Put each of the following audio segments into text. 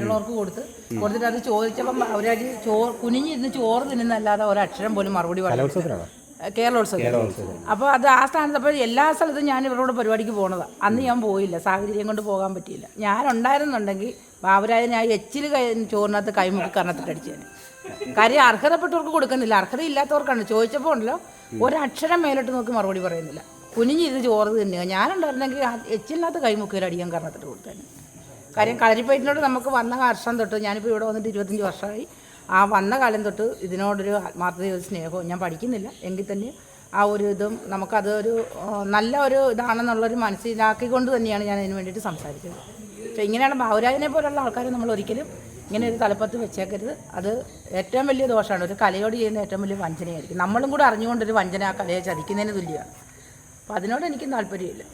മറ്റുള്ളവർക്ക് കൊടുത്ത് കൊടുത്തിട്ട് അത് ചോദിച്ചപ്പം അവരത് ചോറ് കുനിഞ്ഞിരുന്ന് ചോറ് തിന്നുന്നല്ലാതെ ഒരക്ഷരം പോലും മറുപടി പറഞ്ഞു കേരളോത്സവം അപ്പോൾ അത് ആ സ്ഥാനത്ത് അപ്പോൾ എല്ലാ സ്ഥലത്തും ഞാൻ ഇവരോട് പരിപാടിക്ക് പോണതാണ് അന്ന് ഞാൻ പോയില്ല. സാഹചര്യം കൊണ്ട് പോകാൻ പറ്റിയില്ല. ഞാൻ ഉണ്ടായിരുന്നുണ്ടെങ്കിൽ ബാബുരാജൻ ഞാൻ എച്ചിൽ കൈ ചോറിനകത്ത് കൈമുക്കി കർണത്തിട്ട് അടിച്ചു ഞാൻ. കാര്യം അർഹതപ്പെട്ടവർക്ക് കൊടുക്കുന്നില്ല. അർഹത ഇല്ലാത്തവർക്കാണ് ചോദിച്ചപ്പോൾ ഉണ്ടല്ലോ ഒരക്ഷരം മേലോട്ട് നോക്കി മറുപടി പറയുന്നില്ല. കുനിഞ്ഞിരുന്ന് ചോറ് തിന്നുക. ഞാനുണ്ടായിരുന്നെങ്കിൽ ആ എച്ചിലിനകത്ത് കൈമുക്കിയിൽ അടിക്കാൻ കർണത്തിട്ട് കൊടുത്തേനെ. കാര്യം കളരിപ്പയറ്റിനോട് നമുക്ക് വന്ന വർഷം തൊട്ട് ഞാനിപ്പോൾ ഇവിടെ വന്നിട്ട് ഇരുപത്തഞ്ച് വർഷമായി. ആ വന്ന കാലം തൊട്ട് ഇതിനോടൊരു ആത്മാർത്ഥതയും ഒരു സ്നേഹവും ഞാൻ പഠിക്കുന്നില്ല. എങ്കിൽ തന്നെ ആ ഒരു ഇതും നമുക്കതൊരു നല്ല ഒരു ഇതാണെന്നുള്ളൊരു മനസ്സിലാക്കിക്കൊണ്ട് തന്നെയാണ് ഞാൻ അതിന് വേണ്ടിയിട്ട് സംസാരിച്ചത് പക്ഷേ ഇങ്ങനെയാണ് ബാബുരാജിനെ പോലുള്ള ആൾക്കാരെ നമ്മൾ ഒരിക്കലും ഇങ്ങനെ ഒരു തലപ്പത്ത് വെച്ചേക്കരുത്. അത് ഏറ്റവും വലിയ ദോഷമാണ്. ഒരു കലയോട് ചെയ്യുന്ന ഏറ്റവും വലിയ വഞ്ചനയായിരിക്കും. നമ്മളും കൂടെ അറിഞ്ഞുകൊണ്ടൊരു വഞ്ചന ആ കലയെ ചതിക്കുന്നതിന് തുല്യമാണ്. അപ്പോൾ അതിനോട് എനിക്ക് താല്പര്യമില്ല.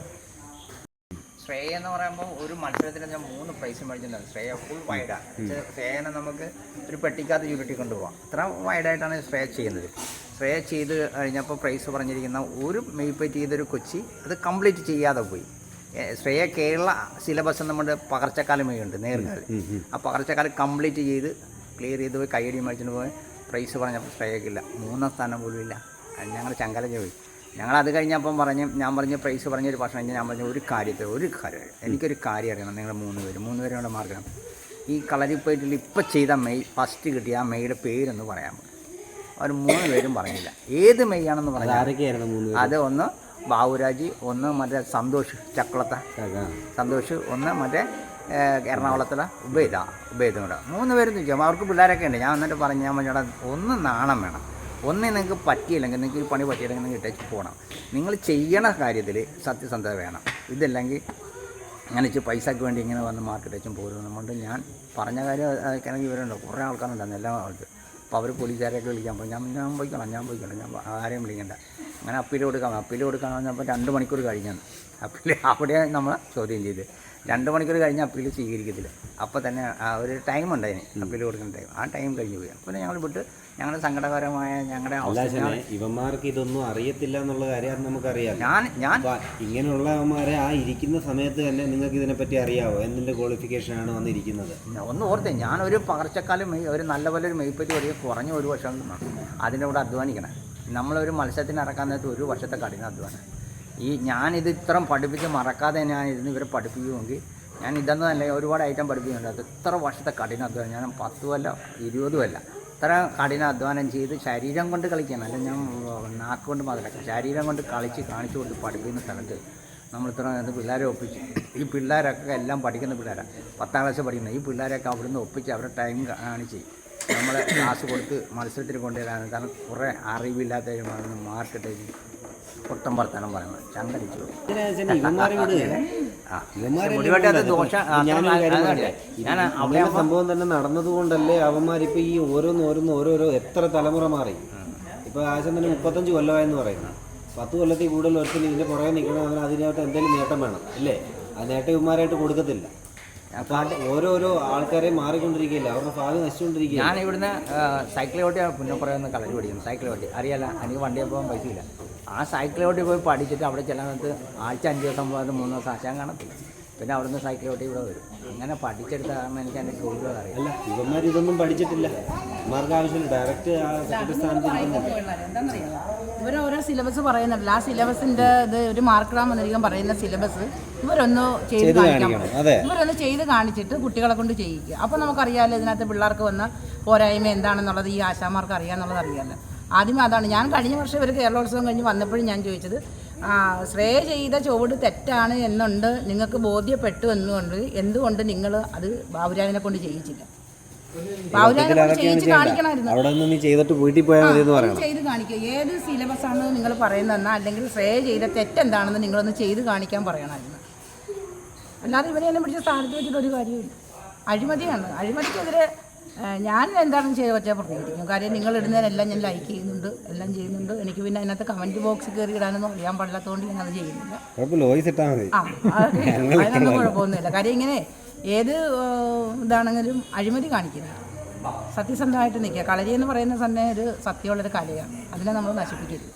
ശ്രേയ എന്ന് പറയുമ്പോൾ ഒരു മത്സരത്തിൽ ഞാൻ മൂന്ന് പ്രൈസ് മേടിച്ചിട്ടുണ്ട് ശ്രേയ ഫുൾ വൈഡാണ് ശ്രേയനെ നമുക്ക് ഒരു പെട്ടിക്കകത്ത് ചുരുട്ടി കൊണ്ടുപോകാം അത്ര വൈഡായിട്ടാണ് ശ്രേയ ചെയ്യുന്നത്. ശ്രേയ ചെയ്ത് കഴിഞ്ഞപ്പോൾ പ്രൈസ് പറഞ്ഞിരിക്കുന്ന ഒരു മെയ്പ്പറ്റ് ചെയ്തൊരു കൊച്ചി അത് കംപ്ലീറ്റ് ചെയ്യാതെ പോയി. ശ്രേയ കേരള സിലബസ് നമ്മുടെ പകർച്ചക്കാലം ഉണ്ട് നേർക്കാൽ ആ പകർച്ചക്കാലം കംപ്ലീറ്റ് ചെയ്ത് ക്ലിയർ ചെയ്ത് പോയി കൈയടി മേടിച്ചിട്ട് പോയി. പ്രൈസ് പറഞ്ഞപ്പോൾ ശ്രേയക്കില്ല മൂന്നാം സ്ഥാനം പോലും ഇല്ല. ഞങ്ങൾ ചങ്കലഞ്ഞ് പോയി. ഞങ്ങൾ അത് കഴിഞ്ഞപ്പം പറഞ്ഞ് ഞാൻ പറഞ്ഞ് പ്രൈസ് പറഞ്ഞ ഒരു ഭക്ഷണം ഞാൻ പറഞ്ഞു ഒരു കാര്യത്തിൽ ഒരു കാര്യം എനിക്കൊരു കാര്യം അറിയണം നിങ്ങൾ മൂന്ന് പേര് മൂന്ന് പേരും കൂടെ മാർക്കണം ഈ പോയിട്ട് ഇപ്പം ചെയ്ത മെയ് ഫസ്റ്റ് കിട്ടിയ ആ മെയ്യുടെ പേരൊന്ന് പറയാൻ അവർ മൂന്ന് പേരും പറഞ്ഞില്ല. ഏത് മെയ്യാണെന്ന് പറഞ്ഞാൽ മൂന്ന് അത് ഒന്ന് ബാബുരാജ് ഒന്ന് മറ്റേ സന്തോഷ് ചക്കുളത്ത സന്തോഷ് ഒന്ന് മറ്റേ എറണാകുളത്തിലെ ഉബൈദ ഉബൈദും കൂടെ മൂന്ന് പേരും ചോദിച്ചു അവർക്ക് പിള്ളേരൊക്കെ ഉണ്ട്. ഞാൻ എന്നിട്ട് പറഞ്ഞു ഞാൻ പറഞ്ഞാൽ ഒന്ന് നാണം വേണം. ഒന്ന് നിങ്ങൾക്ക് പറ്റിയില്ലെങ്കിൽ നിങ്ങൾക്ക് ഈ പണി പറ്റിയില്ലെങ്കിൽ നിങ്ങൾ ഇട്ടേച്ച് പോകണം. നിങ്ങൾ ചെയ്യണ കാര്യത്തിൽ സത്യസന്ധത വേണം. ഇതല്ലെങ്കിൽ അങ്ങനെ ഇച്ചിരി പൈസയ്ക്ക് വേണ്ടി ഇങ്ങനെ വന്ന് മാർക്കറ്റ് വെച്ചും ഞാൻ പറഞ്ഞ കാര്യം എനിക്ക് ഇവരുണ്ട് കുറേ ആൾക്കാരുണ്ടായിരുന്നു എല്ലാ ആൾക്ക്. അപ്പോൾ അവർ പോലീസുകാരെയൊക്കെ വിളിക്കാൻ പോയി. ഞാൻ ഞാൻ പോയിക്കോളാം ഞാൻ പോയിക്കോളാം. ഞാൻ ആരെയും വിളിക്കണ്ട. അങ്ങനെ അപ്പീൽ കൊടുക്കാം അപ്പീൽ കൊടുക്കാൻ പറഞ്ഞപ്പോൾ രണ്ട് മണിക്കൂർ കഴിഞ്ഞാണ്. അപ്പീൽ അവിടെ നമ്മൾ ചോദ്യം ചെയ്ത്. രണ്ട് മണിക്കൂർ കഴിഞ്ഞ് അപ്പീൽ സ്വീകരിക്കത്തില്ല. അപ്പോൾ തന്നെ ആ ഒരു ടൈം ഉണ്ട് അതിന്. അപ്പീൽ കൊടുക്കുന്ന ടൈം ആ ടൈം കഴിഞ്ഞ് പോയി. അപ്പോൾ ഞങ്ങൾ വിട്ട് ഞങ്ങളുടെ സങ്കടകരമായ ഞങ്ങളുടെ ഇവന്മാർക്ക് ഇതൊന്നും അറിയത്തില്ല എന്നുള്ള കാര്യം നമുക്കറിയാം. ഞാൻ ഞാൻ ഇങ്ങനെയുള്ളവന്മാരെ ആ ഇരിക്കുന്ന സമയത്ത് തന്നെ നിങ്ങൾക്ക് ഇതിനെപ്പറ്റി അറിയാവോ? എന്തിന്റെ ക്വാളിഫിക്കേഷൻ ആണ് വന്നിരിക്കുന്നത്? ഒന്ന് ഓർത്തേ. ഞാനൊരു പകർച്ചക്കാലം ഒരു നല്ല പോലെ ഒരു മെയ്പ്പറ്റി ഒരു കുറഞ്ഞ ഒരു വർഷം അതിന്റെ കൂടെ അധ്വാനിക്കണം. നമ്മളൊരു മത്സരത്തിന് ഇറക്കാൻ നേരത്തെ ഒരു വർഷത്തെ കഠിന അധ്വാനം ഈ ഞാനിത് ഇത്രയും പഠിപ്പിച്ച് മറക്കാതെ ഞാൻ ഇരുന്ന് ഇവരെ പഠിപ്പിക്കുമെങ്കിൽ ഞാൻ ഇതെന്ന് തന്നെ ഒരുപാട് ഐറ്റം പഠിപ്പിക്കുന്നുണ്ട്. അത് ഇത്ര വർഷത്തെ കഠിന അധ്വാനം ഞാൻ പത്തും അല്ല ഇരുപതും അല്ല ഇത്ര കഠിന അധ്വാനം ചെയ്ത് ശരീരം കൊണ്ട് കളിക്കണം അല്ല ഞാൻ നാക്ക് കൊണ്ട് മാത്രമല്ല ശരീരം കൊണ്ട് കളിച്ച് കാണിച്ചു കൊടുത്ത് പഠിപ്പിക്കുന്ന സ്ഥലത്ത് നമ്മൾ ഇത്ര പിള്ളേരെ ഒപ്പിച്ച് ഈ പിള്ളേരൊക്കെ എല്ലാം പഠിക്കുന്ന പിള്ളേരാണ് പത്താം ക്ലാസ് പഠിക്കുന്ന ഈ പിള്ളേരെയൊക്കെ അവിടുന്ന് ഒപ്പിച്ച് അവരുടെ ടൈം കാണിച്ച് നമ്മൾ ക്ലാസ് കൊടുത്ത് മത്സരത്തിന് കൊണ്ടുവരാനാണ്. കാരണം കുറേ അറിവില്ലാത്തവരുമാണ് മാർക്കറ്റ് പൊട്ടം വർത്തനം പറയുന്നത്. ചങ്കടിച്ചു. ഞാൻ അവിടെ സംഭവം തന്നെ നടന്നതുകൊണ്ടല്ലേ അവന്മാരിപ്പോ ഈ ഓരോന്ന് ഓരോന്ന് ഓരോരോ എത്ര തലമുറ മാറി. ഇപ്പൊ ആശം തന്നെ മുപ്പത്തഞ്ച് കൊല്ലമായെന്ന് പറയുന്നു. പത്ത് കൊല്ലത്തിൽ കൂടുതൽ ഒരുത്തിന് ഇതിന്റെ പുറകെ നിൽക്കണം. അവന് അതിനകത്ത് എന്തെങ്കിലും നേട്ടം വേണം. അല്ലേ? ആ നേട്ടം ഇവന്മാരായിട്ട് കൊടുക്കത്തില്ല. ഓരോരോ ആൾക്കാരെ മാറിക്കൊണ്ടിരിക്കുകയില്ല? അവരുടെ ഭാവി നശിച്ചുകൊണ്ടിരിക്കുക ഞാൻ ഇവിടുന്ന് സൈക്കിൾ വോട്ടിയാണ് പിന്നെ പറയുന്ന കളരി പഠിക്കുന്നു സൈക്കിൾ ഓട്ടി. അറിയാല എനിക്ക് വണ്ടിയിൽ പോകാൻ പൈസ ഇല്ല ആ സൈക്കിൾ ഓട്ടി പോയി പഠിച്ചിട്ട് അവിടെ ചെല്ലാനത്ത് ആഴ്ച അഞ്ച് ദിവസം പോകാതെ മൂന്ന് ദിവസം ആശാൻ കാണത്തില്ല. പിന്നെ അവിടുന്ന് സൈക്കിളോട്ട് ഇവിടെ വരും. അങ്ങനെ പഠിച്ചെടുത്ത കാരണം എനിക്ക് എന്റെ ഗൗരവം അറിയാം. അല്ല ഇവന്മാർ ഇതൊന്നും പഠിച്ചിട്ടില്ല. ഇവന്മാർക്ക് ആവശ്യമില്ല. ഡയറക്റ്റ് ആ സെക്രട്ടറി സ്ഥാനത്ത് ഇവർ ഓരോ സിലബസ് പറയുന്നുണ്ട്. ആ സിലബസിന്റെ ഇത് ഒരു മാർക്കിടാൻ വന്നിരിക്കാൻ പറയുന്ന സിലബസ് ഇവരൊന്ന് ചെയ്ത് ചെയ്ത് കാണിക്കണം. ഇവരൊന്ന് ചെയ്ത് കാണിച്ചിട്ട് കുട്ടികളെ കൊണ്ട് ചെയ്യിക്കുക. അപ്പോൾ നമുക്കറിയാമല്ലോ ഇതിനകത്ത് പിള്ളേർക്ക് വന്ന പോരായ്മ എന്താണെന്നുള്ളത് ഈ ആശാമാർക്ക് അറിയാമെന്നുള്ളത് അറിയാമല്ലോ ആദ്യമേ അതാണ്. ഞാൻ കഴിഞ്ഞ വർഷം ഇവർ കേരളോത്സവം കഴിഞ്ഞ് വന്നപ്പോഴും ഞാൻ ചോദിച്ചത് ശ്രേ ശ്രേയ ചെയ്ത ചുവട് തെറ്റാണ് എന്നുണ്ട്. നിങ്ങൾക്ക് ബോധ്യപ്പെട്ടു എന്നുകൊണ്ട് എന്തുകൊണ്ട് നിങ്ങൾ അത് ബാബുരാജിനെ കൊണ്ട് ചെയ്യിച്ചില്ല? ചെയ്ത് കാണിക്കുക. ഏത് സിലബസ് ആണ് നിങ്ങൾ പറയുന്നതെന്നാ അല്ലെങ്കിൽ ശ്രേ ചെയ്ത തെറ്റെന്താണെന്ന് നിങ്ങളൊന്ന് ചെയ്ത് കാണിക്കാൻ പറയണമായിരുന്നു. അല്ലാതെ ഇവരെ എന്നെ പിടിച്ച സ്ഥാനത്ത് വെച്ചിട്ട് ഒരു കാര്യമില്ല അഴിമതിയാണ്. അഴിമതിക്കെതിരെ ഞാൻ എന്താണെന്ന് ചെയ്ത് വെച്ചാൽ പ്രതികരിക്കും കാര്യം നിങ്ങൾ ഇടുന്നതിനെല്ലാം ഞാൻ ലൈക്ക് ചെയ്യുന്നുണ്ട് എല്ലാം ചെയ്യുന്നുണ്ട്. എനിക്ക് പിന്നെ അതിനകത്ത് കമന്റ് ബോക്സ് കയറി ഇടാനൊന്നും അറിയാൻ പാടില്ലാത്തതുകൊണ്ട് ഞാൻ അത് ചെയ്യുന്നില്ല. ആ അതിനൊന്നും കുഴപ്പമൊന്നുമില്ല. കാര്യം ഇങ്ങനെ ഏത് ഇതാണെങ്കിലും അഴിമതി കാണിക്കുന്നത് സത്യസന്ധമായിട്ട് നിൽക്കുക. കളരി എന്ന് പറയുന്ന തന്നെ ഒരു സത്യമുള്ളൊരു കലയാണ്. അതിനെ നമ്മൾ നശിപ്പിക്കരുത്.